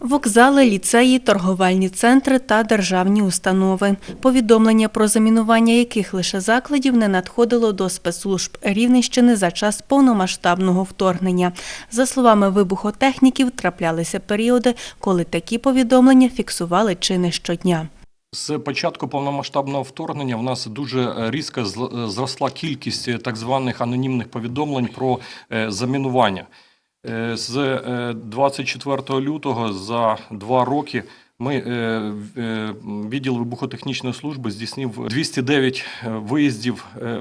Вокзали, ліцеї, торговельні центри та державні установи. Повідомлення про замінування яких лише закладів не надходило до спецслужб Рівненщини за час повномасштабного вторгнення. За словами вибухотехніків, траплялися періоди, коли такі повідомлення фіксували чи не щодня. З початку повномасштабного вторгнення в нас дуже е, різко зросла кількість е, так званих анонімних повідомлень про е, замінування. Е, З е, 24 лютого за два роки ми е, в- е, відділ вибухотехнічної служби здійснив 209 виїздів е, е,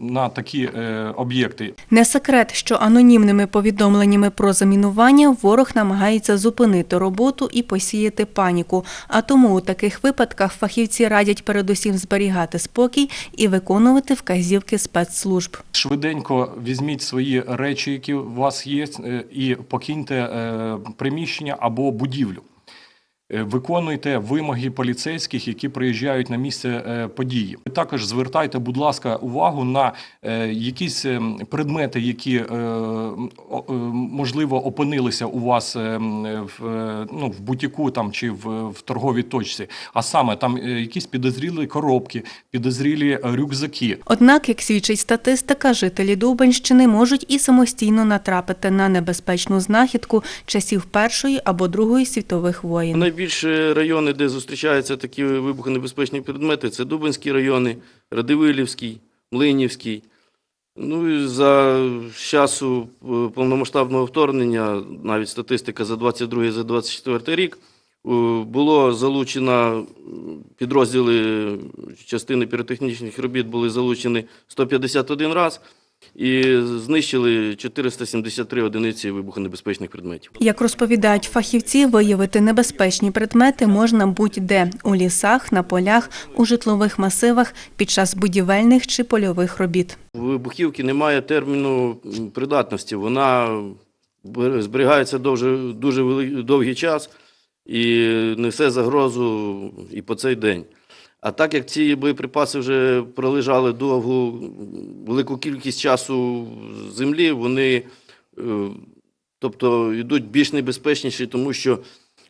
на такі об'єкти. Не секрет, що анонімними повідомленнями про замінування ворог намагається зупинити роботу і посіяти паніку. А тому у таких випадках фахівці радять передусім зберігати спокій і виконувати вказівки спецслужб. Швиденько візьміть свої речі, які у вас є, і покиньте приміщення або будівлю. Е, Виконуйте вимоги поліцейських, які приїжджають на місце е, події. Ви також звертайте, будь ласка, увагу на е, якісь е, предмети, які можливо опинилися у вас в, ну, в бутіку там чи в, в торговій точці. А саме там якісь підозрілі коробки, підозрілі рюкзаки. Однак, як свідчить статистика, жителі Дубенщини можуть і самостійно натрапити на небезпечну знахідку часів Першої або Другої світових воєн. Найбільше райони, де зустрічаються такі вибухонебезпечні предмети, це Дубинські райони, Радивилівський, Млинівський. Ну і за часу е, повномасштабного вторгнення, навіть статистика за 22 за 24 рік, е, було залучено підрозділи частини піротехнічних робіт були залучені 151 раз і знищили 473 одиниці вибухонебезпечних предметів. Як розповідають фахівці, виявити небезпечні предмети можна будь-де – у лісах, на полях, у житлових масивах, під час будівельних чи польових робіт. У вибухівки немає терміну придатності. Вона зберігається дуже, дуже довгий час і несе загрозу і по цей день. А так як ці боєприпаси вже пролежали довгу, велику кількість часу в землі, вони е, тобто, йдуть більш небезпечніші, тому що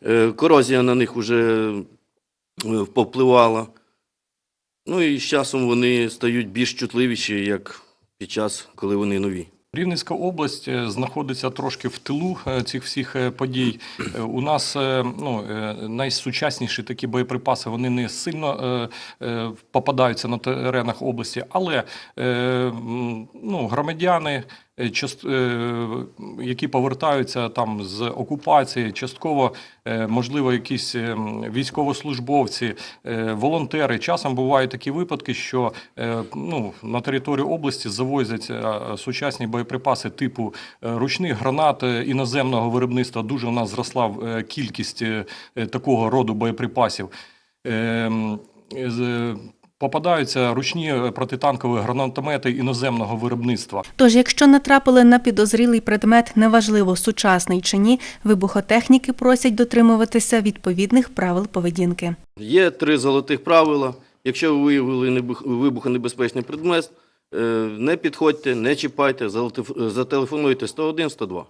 е, корозія на них вже е, повпливала. Ну і з часом вони стають більш чутливіші, як під час, коли вони нові. Рівненська область е, знаходиться трошки в тилу е, цих всіх е, подій. У нас ну, найсучасніші такі боєприпаси вони не сильно попадаються на теренах області, але ну, громадяни, які повертаються там з окупації, частково, е, можливо, якісь е, військовослужбовці, е, волонтери. Часом бувають такі випадки, що е, ну, на територію області завозять е, сучасні боєприпаси типу е, ручних гранат е, іноземного виробництва. Дуже у нас зросла е, кількість е, е, такого роду боєприпасів. Е, Попадаються ручні е, протитанкові гранатомети іноземного виробництва. Тож, якщо натрапили на підозрілий предмет, неважливо сучасний чи ні, вибухотехніки просять дотримуватися відповідних правил поведінки. Є три золотих правила. Якщо ви виявили небух- вибухонебезпечний предмет, е, не підходьте, не чіпайте, зателефонуйте 101, 102.